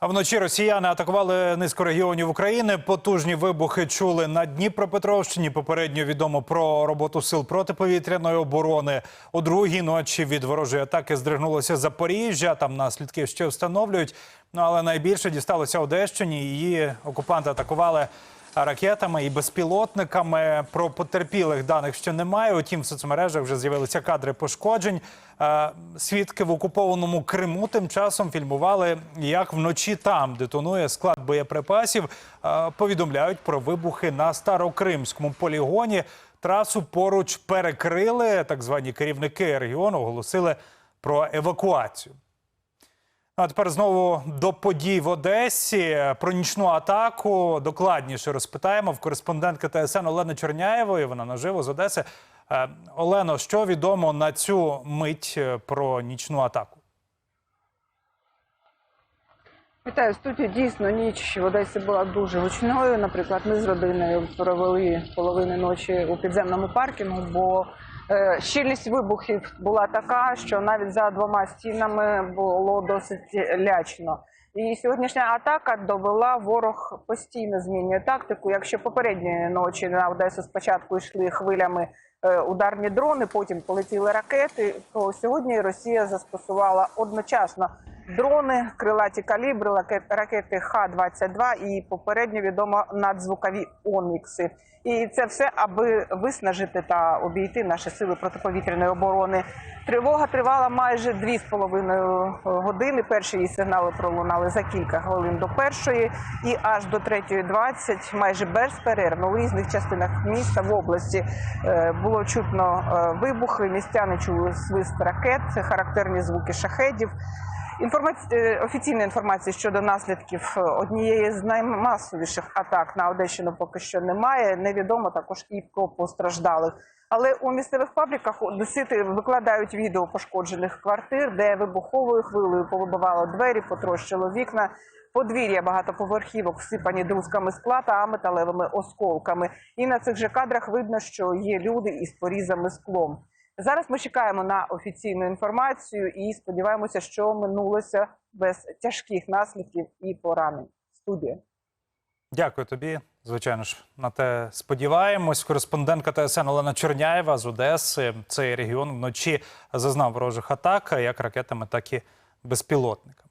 А вночі росіяни атакували низку регіонів України. Потужні вибухи чули на Дніпропетровщині. Попередньо відомо про роботу сил протиповітряної оборони. У другій ночі від ворожої атаки здригнулося Запоріжжя. Там наслідки ще встановлюють. Ну але найбільше дісталося Одещині. Її окупанти атакували ракетами і безпілотниками. Про потерпілих даних ще немає. Утім, в соцмережах вже з'явилися кадри пошкоджень. Е, Свідки в окупованому Криму тим часом фільмували, як вночі там детонує склад боєприпасів. Е, Повідомляють про вибухи на старокримському полігоні. Трасу поруч перекрили. Так звані керівники регіону оголосили про евакуацію. А тепер знову до подій в Одесі. Про нічну атаку докладніше розпитаємо в кореспондентки ТСН Олени Черняєвої. Вона наживо з Одеси. Е, Олено, що відомо на цю мить е, про нічну атаку? Вітаю студію. Дійсно, ніч в Одесі була дуже гучною. Наприклад, ми з родиною провели половини ночі у підземному паркінгу, бо щільність вибухів була така, що навіть за двома стінами було досить лячно. І сьогоднішня атака довела ворог постійно змінює тактику. Якщо попередньої ночі на Одесу спочатку йшли хвилями е, ударні дрони, потім полетіли ракети, то сьогодні Росія застосувала одночасно дрони, крилаті калібри, ракети Х-22 і попередньо відомо надзвукові омікси. І це все, аби виснажити та обійти наші сили протиповітряної оборони. Тривога тривала майже дві з половиною години. Перші її сигнали пролунали за кілька хвилин до першої, і аж до 3.20, майже без перерв, ну, у різних частинах міста в області е, було чутно е, вибухи. Містяни чули свист ракет, характерні звуки шахедів. Інформаці... е, Офіційної інформації щодо наслідків е, однієї з наймасовіших атак на Одещину поки що немає. Невідомо також і про постраждалих. Але у місцевих пабліках одесити викладають відео пошкоджених квартир, де вибуховою хвилею повибивало двері, потрощило вікна. Подвір'я багатоповерхівок всипані друзками скла та металевими осколками. І на цих же кадрах видно, що є люди із порізами склом. Зараз ми чекаємо на офіційну інформацію і сподіваємося, що минулося без тяжких наслідків і поранень. Студія. Дякую тобі. Звичайно ж, на те сподіваємось. Кореспондентка ТСН Олена Черняєва з Одеси. Цей регіон вночі зазнав ворожих атак, як ракетами, так і безпілотниками.